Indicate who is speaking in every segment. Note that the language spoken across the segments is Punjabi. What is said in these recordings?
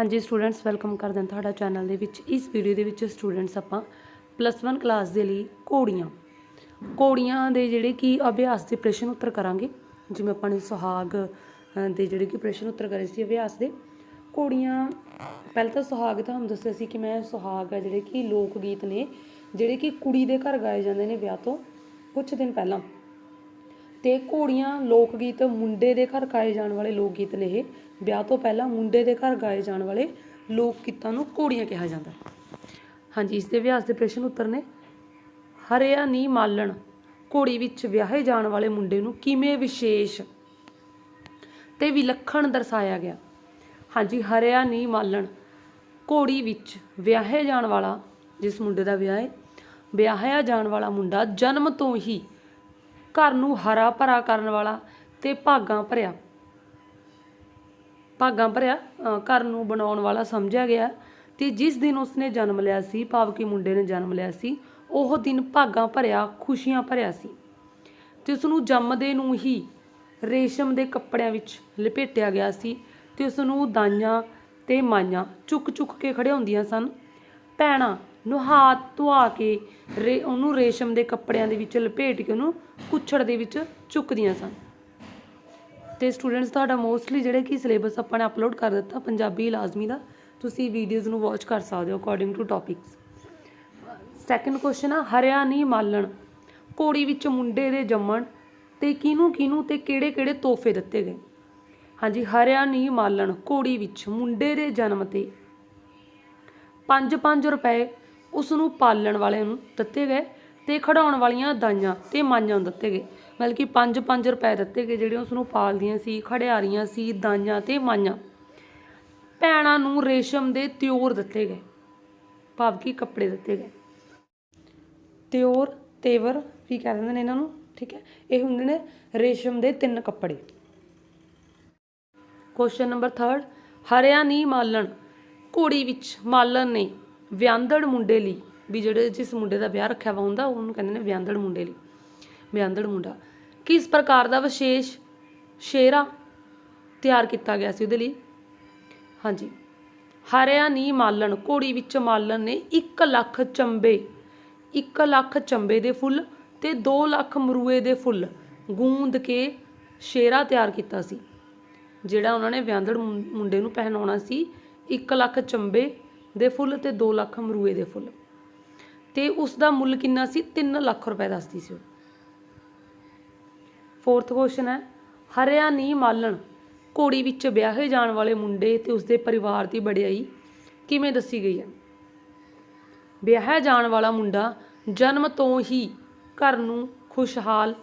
Speaker 1: ਹਾਂਜੀ ਸਟੂਡੈਂਟਸ ਵੈਲਕਮ ਕਰਦੇ ਹਾਂ ਤੁਹਾਡਾ ਚੈਨਲ ਦੇ ਵਿੱਚ। ਇਸ ਵੀਡੀਓ ਦੇ ਵਿੱਚ ਸਟੂਡੈਂਟਸ ਆਪਾਂ ਪਲੱਸ 1 ਕਲਾਸ ਦੇ ਲਈ ਘੋੜੀਆਂ। ਘੋੜੀਆਂ ਦੇ ਜਿਹੜੇ ਕਿ ਅਭਿਆਸ ਦੇ ਪ੍ਰਸ਼ਨ ਉੱਤਰ ਕਰਾਂਗੇ। ਜਿਵੇਂ ਆਪਾਂ ਨੇ ਸੁਹਾਗ ਦੇ ਜਿਹੜੇ ਕਿ ਪ੍ਰਸ਼ਨ ਉੱਤਰ ਕਰੇ ਸੀ ਅਭਿਆਸ ਦੇ। ਘੋੜੀਆਂ, ਪਹਿਲਾਂ ਤਾਂ ਸੁਹਾਗ ਤੁਹਾਨੂੰ ਦੱਸਿਆ ਸੀ ਕਿ ਮੈਂ ਸੁਹਾਗ ਹੈ ਜਿਹੜੇ ਕਿ ਲੋਕ ਗੀਤ ਨੇ, ਜਿਹੜੇ ਕਿ ਕੁੜੀ ਦੇ ਘਰ ਗਾਏ ਜਾਂਦੇ ਨੇ ਵਿਆਹ ਤੋਂ ਕੁਝ ਦਿਨ ਪਹਿਲਾਂ। ਤੇ ਘੋੜੀਆਂ ਲੋਕ ਗੀਤ ਮੁੰਡੇ ਦੇ ਘਰ ਗਾਏ ਜਾਣ ਵਾਲੇ ਲੋਕ ਗੀਤ ਨੇ ਇਹ। ਵਿਆਹ ਤੋਂ ਪਹਿਲਾਂ ਮੁੰਡੇ ਦੇ ਘਰ ਗਾਏ ਜਾਣ ਵਾਲੇ ਲੋਕ ਗੀਤਾਂ ਨੂੰ ਘੋੜੀਆਂ ਕਿਹਾ ਜਾਂਦਾ। ਹਾਂਜੀ, ਇਸ ਦੇ ਅਭਿਆਸ ਦੇ ਪ੍ਰਸ਼ਨ ਉੱਤਰ ਨੇ। ਹਰਿਆ ਨੀ ਮਾਲਣ, ਘੋੜੀ ਵਿੱਚ ਵਿਆਹੇ ਜਾਣ ਵਾਲੇ ਮੁੰਡੇ ਨੂੰ ਕਿਵੇਂ ਵਿਸ਼ੇਸ਼? ਤੇ ਵਿਲੱਖਣ ਦਰਸਾਇਆ ਗਿਆ। ਹਾਂਜੀ, ਹਰਿਆ ਨੀ ਮਾਲਣ, ਘੋੜੀ ਵਿੱਚ ਵਿਆਹੇ ਜਾਣ ਵਾਲਾ, ਜਿਸ ਮੁੰਡੇ ਦਾ ਵਿਆਹ ਹੈ, ਵਿਆਹਿਆ ਜਾਣ ਵਾਲਾ ਮੁੰਡਾ ਜਨਮ ਤੋਂ ਹੀ ਘਰ ਨੂੰ ਹਰਾ ਭਰਾ ਕਰਨ ਵਾਲਾ ਤੇ ਭਾਗਾਂ ਭਰਿਆ। ਭਾਗਾਂ ਭਰਿਆ ਘਰ ਨੂੰ ਬਣਾਉਣ ਵਾਲਾ ਸਮਝਿਆ ਗਿਆ। ਤੇ ਜਿਸ ਦਿਨ ਉਸਨੇ ਜਨਮ ਲਿਆ ਸੀ ਭਾਵ ਕਿ ਮੁੰਡੇ ਨੇ ਜਨਮ ਲਿਆ ਸੀ, ਉਹ ਦਿਨ ਭਾਗਾਂ ਭਰਿਆ, ਖੁਸ਼ੀਆਂ ਭਰਿਆ ਸੀ। ਤੇ ਉਸ ਨੂੰ ਜੰਮਦੇ ਨੂੰ ਹੀ ਰੇਸ਼ਮ ਦੇ ਕੱਪੜਿਆਂ ਵਿੱਚ ਲਪੇਟਿਆ ਗਿਆ ਸੀ ਤੇ ਉਸ ਨੂੰ ਦਾਈਆਂ ਤੇ ਮਾਈਆਂ ਚੁੱਕ ਚੁੱਕ ਕੇ ਖੜਿਆਉਂਦੀਆਂ ਸਨ। ਭੈਣਾਂ ਨੁਹਾ ਧੁਆ ਕੇ ਰੇ ਉਹਨੂੰ ਰੇਸ਼ਮ ਦੇ ਕੱਪੜਿਆਂ ਦੇ ਵਿੱਚ ਲਪੇਟ ਕੇ ਉਹਨੂੰ ਕੁੱਛੜ ਦੇ ਵਿੱਚ ਚੁੱਕਦੀਆਂ ਸਨ। ਤੇ ਸਟੂਡੈਂਟਸ ਤੁਹਾਡਾ ਮੋਸਟਲੀ ਜਿਹੜੇ ਕਿ ਸਿਲੇਬਸ ਆਪਾਂ ਨੇ ਅਪਲੋਡ ਕਰ ਦਿੱਤਾ ਪੰਜਾਬੀ ਲਾਜ਼ਮੀ ਦਾ, ਤੁਸੀਂ ਵੀਡੀਓਜ਼ ਨੂੰ ਵਾਚ ਕਰ ਸਕਦੇ ਹੋ according to topics second question ਆ ਹਰਿਆ ਨਹੀਂ ਮਾਲਣ। ਘੋੜੀ ਵਿੱਚ ਮੁੰਡੇ ਦੇ ਜੰਮਣ ਤੇ ਕਿਹਨੂੰ ਕਿਹਨੂੰ ਤੇ ਕਿਹੜੇ ਕਿਹੜੇ ਤੋਹਫੇ ਦਿੱਤੇ ਗਏ? ਹਾਂਜੀ ਹਰਿਆ ਨਹੀਂ ਮਾਲਣ, ਘੋੜੀ ਵਿੱਚ ਮੁੰਡੇ ਦੇ ਜਨਮ ਤੇ। 5-5 ਰੁਪਏ ਉਸ ਨੂੰ ਪਾਲਣ ਵਾਲਿਆਂ ਨੂੰ ਦਿੱਤੇ ਗਏ ਤੇ ਖੜਾਉਣ ਵਾਲੀਆਂ ਦਾਈਆਂ ਤੇ ਮਾਈਆਂ ਨੂੰ ਦਿੱਤੇ ਗਏ। ਮਤਲਬ ਕਿ 5-5 ਰੁਪਏ ਦਿੱਤੇ ਗਏ ਜਿਹੜੇ ਉਸ ਨੂੰ ਪਾਲਦੀਆਂ ਸੀ ਖੜਿਆਰੀਆਂ ਸੀ, ਦਾਈਆਂ ਤੇ ਮਾਈਆਂ। ਭੈਣਾਂ ਨੂੰ ਰੇਸ਼ਮ ਦੇ ਤਿਉਰ ਦਿੱਤੇ ਗਏ ਭਾਵ ਕਿ ਕੱਪੜੇ ਦਿੱਤੇ ਗਏ। ਤਿਉਰ ਤੇਵਰ ਵੀ ਕਹਿ ਦਿੰਦੇ ਨੇ ਇਹਨਾਂ ਨੂੰ, ਠੀਕ ਹੈ? ਇਹ ਹੁੰਦੇ ਨੇ ਰੇਸ਼ਮ ਦੇ ਤਿੰਨ ਕੱਪੜੇ। ਕੁਐਸਚਨ ਨੰਬਰ 3 ਹਰਿਆ ਨੀ ਮਾਲਣ। ਘੋੜੀ ਵਿੱਚ ਮਾਲਣ ਨੇ ਵਿਆਂਦੜ ਮੁੰਡੇ ਲਈ, ਵੀ ਜਿਹੜੇ ਜਿਸ ਮੁੰਡੇ ਦਾ ਵਿਆਹ ਰੱਖਿਆ ਵਾ ਹੁੰਦਾ, ਉਹਨੂੰ ਕਹਿੰਦੇ ਨੇ ਵਿਆਂਦੜ ਮੁੰਡੇ ਲਈ, ਵਿਆਂਦੜ ਮੁੰਡਾ। ਕਿਸ ਪ੍ਰਕਾਰ ਦਾ ਵਿਸ਼ੇਸ਼ ਸ਼ੇਰਾ ਤਿਆਰ ਕੀਤਾ ਗਿਆ ਸੀ ਉਹਦੇ ਲਈ? ਹਾਂਜੀ। ਹਰਿਆ ਨੀ ਮਾਲਣ, ਘੋੜੀ ਵਿੱਚ ਮਾਲਣ ਨੇ 1 ਲੱਖ ਚੰਬੇ 1 ਲੱਖ ਚੰਬੇ ਦੇ ਫੁੱਲ ਤੇ 2 ਲੱਖ ਮਰੂਏ ਦੇ ਫੁੱਲ ਗੂੰਦ ਕੇ ਸ਼ੇਰਾ ਤਿਆਰ ਕੀਤਾ ਸੀ। ਜਿਹੜਾ ਉਹਨਾਂ ਨੇ ਵਿਆਂਦੜ ਮੁੰਡੇ ਨੂੰ ਪਹਿਨਾਉਣਾ ਸੀ 1 ਲੱਖ ਚੰਬੇ ਦੇ ਫੁੱਲ ਤੇ 2 ਲੱਖ ਮਰੂਏ ਦੇ ਫੁੱਲ। ਤੇ ਉਸ ਦਾ ਮੁੱਲ ਕਿੰਨਾ ਸੀ? 3 ਲੱਖ ਰੁਪਏ ਦੱਸਦੀ ਸੀ ਉਹ। ਫੋਰਥ ਕੁਐਸਚਨ ਹੈ, ਹਰਿਆ ਮਾਲਣ, ਘੋੜੀ ਵਿੱਚ ਵਿਆਹੇ ਜਾਣ ਵਾਲੇ ਮੁੰਡੇ ਤੇ ਉਸਦੇ ਪਰਿਵਾਰ ਦੀ ਵਡਿਆਈ ਕਿਵੇਂ ਦੱਸੀ ਗਈ ਹੈ? ਵਿਆਹਿਆ ਜਾਣ ਵਾਲਾ ਮੁੰਡਾ ਜਨਮ ਤੋਂ ਹੀ ਘਰ ਨੂੰ ਖੁਸ਼ਹਾਲ,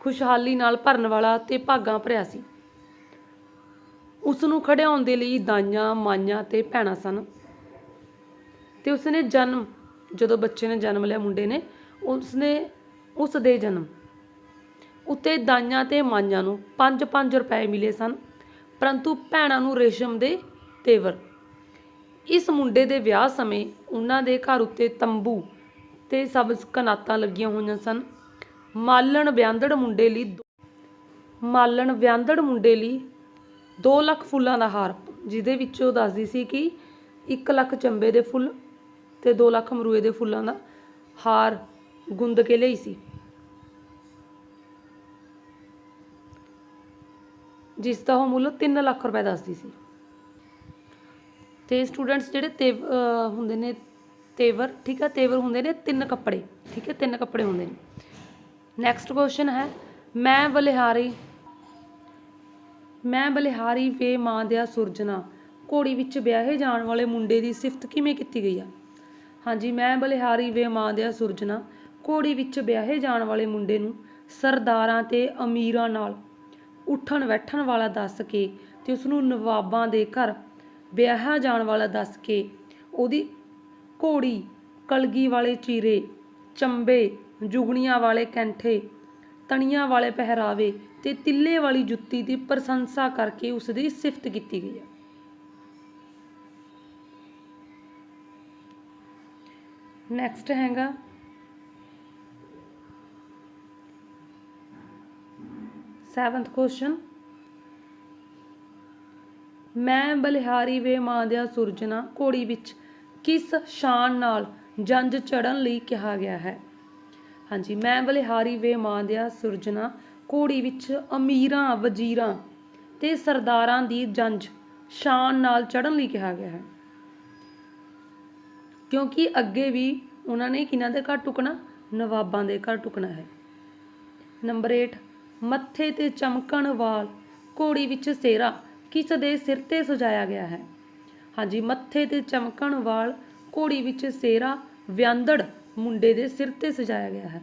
Speaker 1: ਖੁਸ਼ਹਾਲੀ ਨਾਲ ਭਰਨ ਵਾਲਾ ਤੇ ਭਾਗਾਂ ਭਰਿਆ ਸੀ। ਉਸ ਨੂੰ ਖੜਿਆਉਣ ਦੇ ਲਈ ਦਾਈਆਂ, ਮਾਈਆਂ ਤੇ ਭੈਣਾਂ ਸਨ। ਤੇ ਉਸਨੇ ਜਨਮ, ਜਦੋਂ ਬੱਚੇ ਨੇ ਜਨਮ ਲਿਆ, ਮੁੰਡੇ ਨੇ, ਉਸਨੇ, ਉਸ ਦੇ ਜਨਮ। ਉੱਤੇ ਦਾਈਆਂ ਤੇ ਮਾਈਆਂ ਨੂੰ 5-5 ਰੁਪਏ ਮਿਲੇ ਸਨ, ਪਰੰਤੂ ਭੈਣਾਂ ਨੂੰ ਰੇਸ਼ਮ ਦੇ ਤੇਵਰ। ਇਸ ਮੁੰਡੇ ਦੇ ਵਿਆਹ ਸਮੇਂ ਉਹਨਾਂ ਦੇ ਘਰ ਉੱਤੇ ਤੰਬੂ ਤੇ ਸਬਜ਼ ਕਨਾਤਾਂ ਲੱਗੀਆਂ ਹੋਈਆਂ ਸਨ। ਮਾਲਣ ਵਿਆਂਦੜ ਮੁੰਡੇ ਲਈ ਦੋ- ਮਾਲਣ ਵਿਆਂਦੜ ਮੁੰਡੇ ਲਈ 2 ਲੱਖ ਫੁੱਲਾਂ ਦਾ ਹਾਰ, ਜਿਹਦੇ ਵਿੱਚ ਉਹ ਦੱਸਦੀ ਸੀ ਕਿ 1 ਲੱਖ ਚੰਬੇ ਦੇ ਫੁੱਲ ਤੇ 2 ਲੱਖ ਮਰੂਏ ਦੇ ਫੁੱਲਾਂ ਦਾ ਹਾਰ ਗੁੰਦ ਕੇ ਲਈ ਸੀ। ਜਿਸ ਦਾ ਉਹ ਮੁੱਲ 3 ਲੱਖ ਰੁਪਏ ਦੱਸਦੀ ਸੀ। ਤੇ ਸਟੂਡੈਂਟਸ ਜਿਹੜੇ ਤੇ ਹੁੰਦੇ ਨੇ, ਤੇਵਰ, ਠੀਕ ਹੈ ਤੇਵਰ ਹੁੰਦੇ ਨੇ ਤਿੰਨ ਕੱਪੜੇ, ਠੀਕ ਹੈ ਤਿੰਨ ਕੱਪੜੇ ਹੁੰਦੇ ਨੇ। ਨੈਕਸਟ ਕੁਐਸਚਨ ਹੈ, ਮੈਂ ਬਲਿਹਾਰੀ ਮੈਂ ਬਲਿਹਾਰੀ ਵੇ ਮਾਂ ਦਿਆ ਸੁਰਜਣਾ ਘੋੜੀ ਵਿੱਚ ਵਿਆਹੇ ਜਾਣ ਵਾਲੇ ਮੁੰਡੇ ਦੀ ਸਿਫਤ ਕਿਵੇਂ ਕੀਤੀ ਗਈ ਆ? ਹਾਂਜੀ, ਮੈਂ ਬਲਿਹਾਰੀ ਵੇ ਮਾਂ ਦਿਆ ਸੁਰਜਣਾ ਘੋੜੀ ਵਿੱਚ ਵਿਆਹੇ ਜਾਣ ਵਾਲੇ ਮੁੰਡੇ ਨੂੰ ਸਰਦਾਰਾਂ ਤੇ ਅਮੀਰਾਂ ਨਾਲ ਉੱਠਣ ਬੈਠਣ ਵਾਲਾ ਦੱਸ ਕੇ ਤੇ ਉਸ ਨੂੰ ਨਵਾਬਾਂ ਦੇ ਘਰ ਵਿਆਹਿਆ ਜਾਣ ਵਾਲਾ ਦੱਸ ਕੇ ਉਹਦੀ ਘੋੜੀ ਕਲਗੀ ਵਾਲੇ ਚੀਰੇ, ਚੰਬੇ, ਜੁਗਣੀਆਂ ਵਾਲੇ ਕੈਂਠੇ, ਤਣੀਆਂ ਵਾਲੇ ਪਹਿਰਾਵੇ ਤੇ ਤਿੱਲੇ ਵਾਲੀ ਜੁੱਤੀ ਦੀ ਪ੍ਰਸ਼ੰਸਾ ਕਰਕੇ ਉਸ ਦੀ ਸਿਫਤ ਕੀਤੀ ਗਈ ਹੈ। ਨੈਕਸਟ ਹੈਗਾ। ਸੈਵਨਥ ਕੁਐਸਚਨ ਮੈਂ ਬਲਿਹਾਰੀ ਵੇ ਮਾਂ ਦਿਆ ਸੁਰਜਣਾ ਘੋੜੀ ਵਿੱਚ ਕਿਸ ਸ਼ਾਨ ਨਾਲ ਜੰਜ ਚੜਨ ਲਈ ਕਿਹਾ ਗਿਆ ਹੈ? ਹਾਂਜੀ, ਮੈਂ ਬਲਿਹਾਰੀ ਵੇ ਮਾਂ ਦਿਆ ਸੁਰਜਣਾ ਘੋੜੀ ਵਿੱਚ ਅਮੀਰਾਂ, ਵਜ਼ੀਰਾਂ ਤੇ ਸਰਦਾਰਾਂ ਦੀ ਜੰਜ ਸ਼ਾਨ ਨਾਲ ਚੜਨ ਲਈ ਕਿਹਾ ਗਿਆ ਹੈ। ਕਿਉਂਕਿ ਅੱਗੇ ਵੀ ਉਹਨਾਂ ਨੇ ਕਿਹਨਾਂ ਦੇ ਘਰ ਟੁਕਣਾ? ਨਵਾਬਾਂ ਦੇ ਘਰ ਟੁਕਣਾ ਹੈ। ਨੰਬਰ 8 ਮੱਥੇ ਤੇ ਚਮਕਣ ਵਾਲ, ਘੋੜੀ ਵਿੱਚ ਸੇਰਾ, ਕਿਸ ਦੇ ਸਿਰ ਤੇ ਸਜਾਇਆ ਗਿਆ ਹੈ। ਹਾਂਜੀ, ਮੱਥੇ ਤੇ ਚਮਕਣ ਵਾਲ, ਘੋੜੀ ਵਿੱਚ ਸੇਰਾ, ਵਿਆਂਦੜ, ਮੁੰਡੇ ਦੇ ਸਿਰ ਤੇ ਸਜਾਇਆ ਗਿਆ ਹੈ।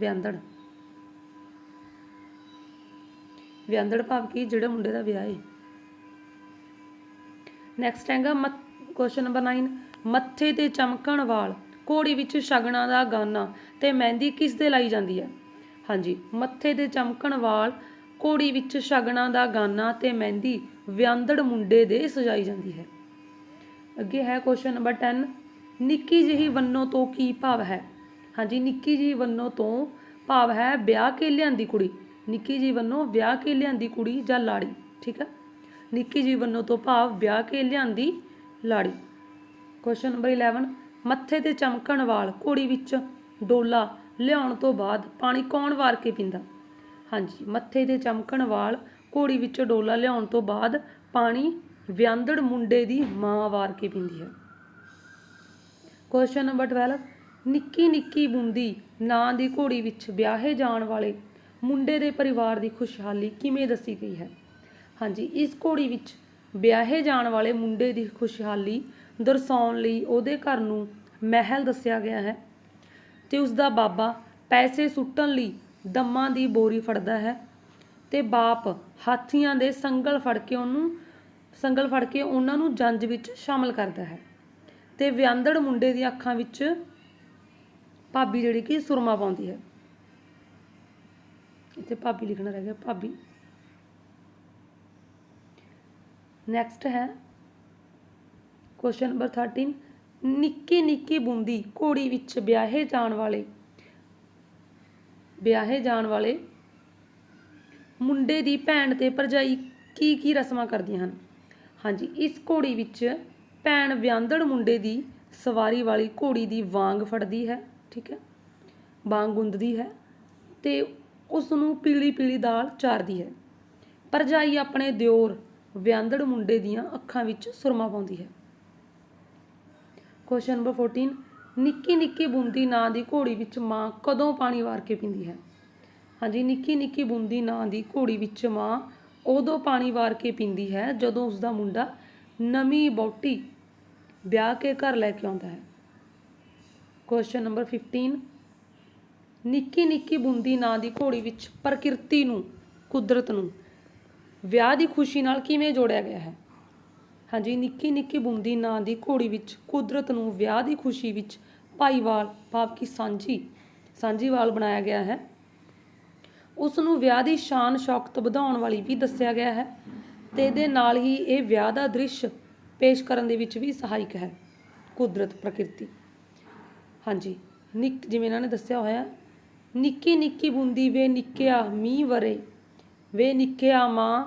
Speaker 1: ਵਿਆਂਦੜ। ਵਿਆਂਦੜ ਭਾਵ ਕਿ? ਜਿਹੜਾ ਮੁੰਡੇ ਦਾ ਵਿਆਹ ਹੈ ਨੈਕਸਟ ਹੈਗਾ ਕੁਐਸਚਨ ਨੰਬਰ 9 ਮੱਥੇ ਤੇ ਚਮਕਣ ਵਾਲ, ਘੋੜੀ ਵਿੱਚ ਸ਼ਗਨਾਂ ਦਾ ਗਾਨਾ ਤੇ ਮਹਿੰਦੀ ਕਿਸ ਦੇ ਲਾਈ ਜਾਂਦੀ ਹੈ? ਹਾਂਜੀ, ਮੱਥੇ ਤੇ ਚਮਕਣ ਵਾਲ, ਘੋੜੀ ਵਿੱਚ ਸ਼ਗਨਾਂ ਦਾ ਗਾਨਾ ਤੇ ਮਹਿੰਦੀ ਵਿਆਂਦੜ ਮੁੰਡੇ ਦੇ ਸਜਾਈ ਜਾਂਦੀ ਹੈ। ਅੱਗੇ ਹੈ ਕੁਐਸਚਨ ਨੰਬਰ 10 ਨਿੱਕੀ ਜਿਹੀ ਵੰਨੋ ਤੋਂ ਕੀ ਭਾਵ ਹੈ? ਹਾਂਜੀ, ਨਿੱਕੀ ਜਿਹੀ ਵੰਨੋ ਤੋਂ ਭਾਵ ਹੈ ਵਿਆਹ ਕੇ ਲਿਆਂਦੀ ਕੁੜੀ। ਨਿੱਕੀ ਜੀ ਵੱਲੋਂ ਵਿਆਹ ਕੇ ਲਿਆਂਦੀ ਕੁੜੀ ਜਾਂ ਲਾੜੀ, ਠੀਕ ਹੈ? ਨਿੱਕੀ ਜੀ ਵੱਲੋਂ ਤੋਂ ਭਾਵ ਵਿਆਹ ਕੇ ਲਿਆਂਦੀ ਲਾੜੀ। ਕੁਐਸਚਨ ਨੰਬਰ 11 ਮੱਥੇ ਤੇ ਚਮਕਣ ਵਾਲ ਘੋੜੀ ਵਿੱਚ ਡੋਲਾ ਲਿਆਉਣ ਤੋਂ ਬਾਅਦ ਪਾਣੀ ਕੌਣ ਵਾਰ ਕੇ ਪੀਂਦਾ? ਹਾਂਜੀ, ਮੱਥੇ ਤੇ ਚਮਕਣ ਵਾਲ ਘੋੜੀ ਵਿੱਚ ਡੋਲਾ ਲਿਆਉਣ ਤੋਂ ਬਾਅਦ ਪਾਣੀ ਵਿਆਂਦੜ ਮੁੰਡੇ ਦੀ ਮਾਂ ਵਾਰ ਕੇ ਪੀਂਦੀ ਹੈ। ਕੁਐਸਚਨ ਨੰਬਰ 12 ਨਿੱਕੀ ਨਿੱਕੀ ਬੂੰਦੀ ਨਾਂ ਦੀ ਘੋੜੀ ਵਿੱਚ ਵਿਆਹੇ ਜਾਣ ਵਾਲੇ ਮੁੰਡੇ ਦੇ ਪਰਿਵਾਰ ਦੀ ਖੁਸ਼ਹਾਲੀ ਕਿਵੇਂ ਦੱਸੀ ਗਈ ਹੈ? ਹਾਂਜੀ, ਇਸ ਘੋੜੀ ਵਿੱਚ ਵਿਆਹੇ ਜਾਣ ਵਾਲੇ ਮੁੰਡੇ ਦੀ ਖੁਸ਼ਹਾਲੀ ਦਰਸਾਉਣ ਲਈ ਉਹਦੇ ਘਰ ਨੂੰ ਮਹਿਲ ਦੱਸਿਆ ਗਿਆ ਹੈ ਤੇ ਉਸ ਦਾ ਬਾਬਾ ਪੈਸੇ ਸੁੱਟਣ ਲਈ ਦਮਾਂ ਦੀ ਬੋਰੀ ਫੜਦਾ ਹੈ ਤੇ ਬਾਪ ਹਾਥੀਆਂ ਦੇ ਸੰਗਲ ਫੜ ਕੇ ਉਹਨੂੰ, ਸੰਗਲ ਫੜ ਕੇ ਉਹਨਾਂ ਨੂੰ ਜੰਜ ਵਿੱਚ ਸ਼ਾਮਲ ਕਰਦਾ ਹੈ ਤੇ ਵਿਆਂਦੜ ਮੁੰਡੇ ਦੀਆਂ ਅੱਖਾਂ ਵਿੱਚ ਭਾਬੀ ਜਿਹੜੀ ਕਿ ਸੁਰਮਾ ਪਾਉਂਦੀ ਹੈ। ਇੱਥੇ ਭਾਬੀ ਲਿਖਣਾ ਰਹਿ ਗਿਆ, ਭਾਬੀ। ਨੈਕਸਟ ਹੈ ਕੁਐਸਚਨ ਨੰਬਰ 13 ਨਿੱਕੀ ਨਿੱਕੀ ਬੂੰਦੀ ਘੋੜੀ ਵਿੱਚ ਵਿਆਹੇ ਜਾਣ ਵਾਲੇ, ਵਿਆਹੇ ਜਾਣ ਵਾਲੇ ਮੁੰਡੇ ਦੀ ਭੈਣ ਤੇ ਭਰਜਾਈ ਕੀ ਕੀ ਰਸਮਾਂ ਕਰਦੀਆਂ ਹਨ? ਹਾਂਜੀ, ਇਸ ਘੋੜੀ ਵਿੱਚ ਭੈਣ ਵਿਆਂਦੜ ਮੁੰਡੇ ਦੀ ਸਵਾਰੀ ਵਾਲੀ ਘੋੜੀ ਦੀ ਵਾਂਗ ਫੜਦੀ ਹੈ, ਠੀਕ ਹੈ? ਵਾਂਗ ਗੁੰਦਦੀ ਹੈ ਤੇ ਉਸ ਨੂੰ ਪੀਲੀ ਪੀਲੀ ਦਾਲ ਚਾਰਦੀ ਹੈ। ਭਰਜਾਈ ਆਪਣੇ ਦਿਓਰ ਵਿਆਂਦੜ ਮੁੰਡੇ ਦੀਆਂ ਅੱਖਾਂ ਵਿੱਚ ਸੁਰਮਾ ਪਾਉਂਦੀ ਹੈ। ਕੁਐਸਚਨ ਨੰਬਰ 14 ਨਿੱਕੀ ਨਿੱਕੀ ਬੂੰਦੀ ਨਾਂ ਦੀ ਘੋੜੀ ਵਿੱਚ ਮਾਂ ਕਦੋਂ ਪਾਣੀ ਵਾਰ ਕੇ ਪੀਂਦੀ ਹੈ? ਹਾਂਜੀ, ਨਿੱਕੀ ਨਿੱਕੀ ਬੂੰਦੀ ਨਾਂ ਦੀ ਘੋੜੀ ਵਿੱਚ ਮਾਂ ਉਦੋਂ ਪਾਣੀ ਵਾਰ ਕੇ ਪੀਂਦੀ ਹੈ ਜਦੋਂ ਉਸ ਦਾ ਮੁੰਡਾ ਨਵੀਂ ਬੌਟੀ ਵਿਆਹ ਕੇ ਘਰ ਲੈ ਕੇ ਆਉਂਦਾ ਹੈ। ਕੁਐਸਚਨ ਨੰਬਰ 15 ਨਿੱਕੀ ਨਿੱਕੀ ਬੂੰਦੀ ਨਾਂ ਦੀ ਘੋੜੀ ਵਿੱਚ ਪ੍ਰਕਿਰਤੀ ਨੂੰ, ਕੁਦਰਤ ਨੂੰ ਵਿਆਹ ਦੀ ਖੁਸ਼ੀ ਨਾਲ ਕਿਵੇਂ ਜੋੜਿਆ ਗਿਆ ਹੈ? ਹਾਂਜੀ, ਨਿੱਕੀ ਨਿੱਕੀ ਬੂੰਦੀ ਨਾਂ ਦੀ ਘੋੜੀ ਵਿੱਚ ਕੁਦਰਤ ਨੂੰ ਵਿਆਹ ਦੀ ਖੁਸ਼ੀ ਵਿੱਚ ਭਾਈਵਾਲ, ਭਾਵ ਕਿ ਸਾਂਝੀ, ਸਾਂਝੀਵਾਲ ਬਣਾਇਆ ਗਿਆ ਹੈ। ਉਸ ਨੂੰ ਵਿਆਹ ਦੀ ਸ਼ਾਨ ਸ਼ੌਕਤ ਵਧਾਉਣ ਵਾਲੀ ਵੀ ਦੱਸਿਆ ਗਿਆ ਹੈ ਤੇ ਇਹਦੇ ਨਾਲ ਹੀ ਇਹ ਵਿਆਹ ਦਾ ਦ੍ਰਿਸ਼ ਪੇਸ਼ ਕਰਨ ਦੇ ਵਿੱਚ ਵੀ ਸਹਾਇਕ ਹੈ, ਕੁਦਰਤ ਪ੍ਰਕਿਰਤੀ। ਹਾਂਜੀ, ਨਿੱਕ ਜਿਵੇਂ ਇਹਨਾਂ ਨੇ ਦੱਸਿਆ ਹੋਇਆ, ਨਿੱਕੀ ਨਿੱਕੀ ਬੂੰਦੀ ਵੇ ਨਿੱਕਿਆ ਮੀਂਹ ਵਰੇ, ਵੇ ਨਿੱਕਿਆ ਮਾਂ,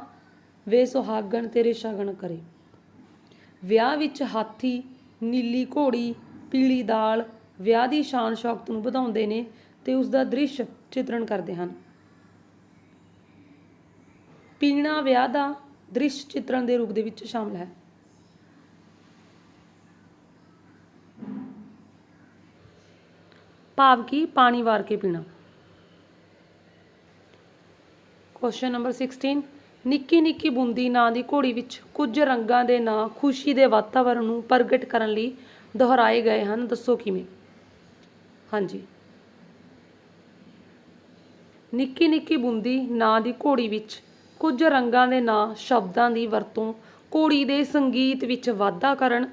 Speaker 1: ਵੇ ਸੁਹਾਗਣ ਤੇਰੇ ਸ਼ਗਨ ਕਰੇ। ਵਿਆਹ ਵਿੱਚ ਹਾਥੀ, ਨੀਲੀ ਘੋੜੀ, ਪੀਲੀ ਦਾਲ, ਵਿਆਹ ਦੀ ਸ਼ਾਨ ਸ਼ੌਕਤ ਨੂੰ ਵਧਾਉਂਦੇ ਨੇ ਤੇ ਉਸ ਦਾ ਦ੍ਰਿਸ਼ ਚਿਤਰਣ ਕਰਦੇ ਹਨ। ਪੀਣਾ ਵਿਆਹ ਦਾ ਦ੍ਰਿਸ਼ ਚਿਤਰਣ ਦੇ ਰੂਪ ਦੇ ਵਿੱਚ ਸ਼ਾਮਲ ਹੈ। ਭਾਵ ਕੀ ਪਾਣੀ ਵਾਰ ਕੇ ਪੀਣਾ। ਕੁਐਸਚਨ ਨੰਬਰ 16 ਨਿੱਕੀ ਨਿੱਕੀ ਬੂੰਦੀ ਨਾਂ ਦੀ ਘੋੜੀ ਵਿੱਚ ਕੁਝ ਰੰਗਾਂ ਦੇ ਨਾਂ ਖੁਸ਼ੀ ਦੇ ਵਾਤਾਵਰਣ ਨੂੰ ਪ੍ਰਗਟ ਕਰਨ ਲਈ ਦੁਹਰਾਏ ਗਏ ਹਨ। ਦੱਸੋ ਕਿਵੇਂ? ਹਾਂਜੀ। ਨਿੱਕੀ ਨਿੱਕੀ ਬੂੰਦੀ ਨਾਂ ਦੀ ਘੋੜੀ ਵਿੱਚ ਕੁਝ ਰੰਗਾਂ ਦੇ ਨਾਂ ਸ਼ਬਦਾਂ ਦੀ ਵਰਤੋਂ ਘੋੜੀ ਦੇ ਸੰਗੀਤ ਵਿੱਚ ਵਾਧਾ ਕਰਨ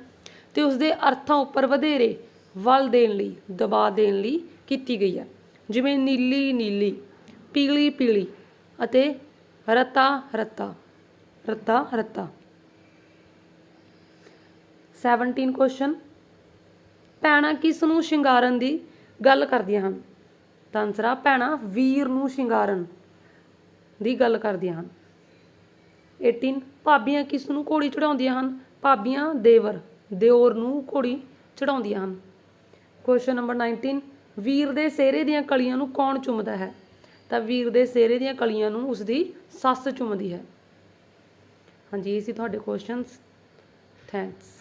Speaker 1: ਤੇ ਉਸ ਦੇ ਅਰਥਾਂ ਉੱਪਰ ਵਧੇਰੇ ਵਲ ਦੇਣ ਲਈ, ਦਬਾਅ ਦੇਣ ਲਈ ਕੀਤੀ ਗਈ ਹੈ। ਜਿਵੇਂ ਨੀਲੀ ਨੀਲੀ, ਪੀਲੀ ਪੀਲੀ ਅਤੇ ਰਤਾ ਰਤਾ ਰਤਾ ਰਤਾ। 17 ਕੁਐਸਚਨ ਭੈਣਾਂ ਕਿਸ ਨੂੰ ਸ਼ਿੰਗਾਰਨ ਦੀ ਗੱਲ ਕਰਦੀਆਂ ਹਨ? ਤਾਂ ਆਨਸਰ ਆ ਭੈਣਾਂ ਵੀਰ ਨੂੰ ਸ਼ਿੰਗਾਰਨ ਦੀ ਗੱਲ ਕਰਦੀਆਂ ਹਨ। 18 ਭਾਬੀਆਂ ਕਿਸ ਨੂੰ ਘੋੜੀ ਚੜਾਉਂਦੀਆਂ ਹਨ? ਭਾਬੀਆਂ ਦੇਵਰ, ਦਿਓਰ ਨੂੰ ਘੋੜੀ ਚੜਾਉਂਦੀਆਂ ਹਨ। ਕੁਐਸਚਨ ਨੰਬਰ 19 ਵੀਰ ਦੇ ਸਿਹਰੇ ਦੀਆਂ ਕਲੀਆਂ ਨੂੰ ਕੌਣ ਚੁੰਮਦਾ ਹੈ? ਤਾਂ ਵੀਰ ਦੇ ਸਿਹਰੇ ਦੀਆਂ ਕਲੀਆਂ ਨੂੰ ਉਸਦੀ ਸੱਸ ਚੁੰਮਦੀ ਹੈ। ਹਾਂਜੀ, ਇਹ ਸੀ ਤੁਹਾਡੇ ਕੁਐਸਚਨਸ ਥੈਂਕਸ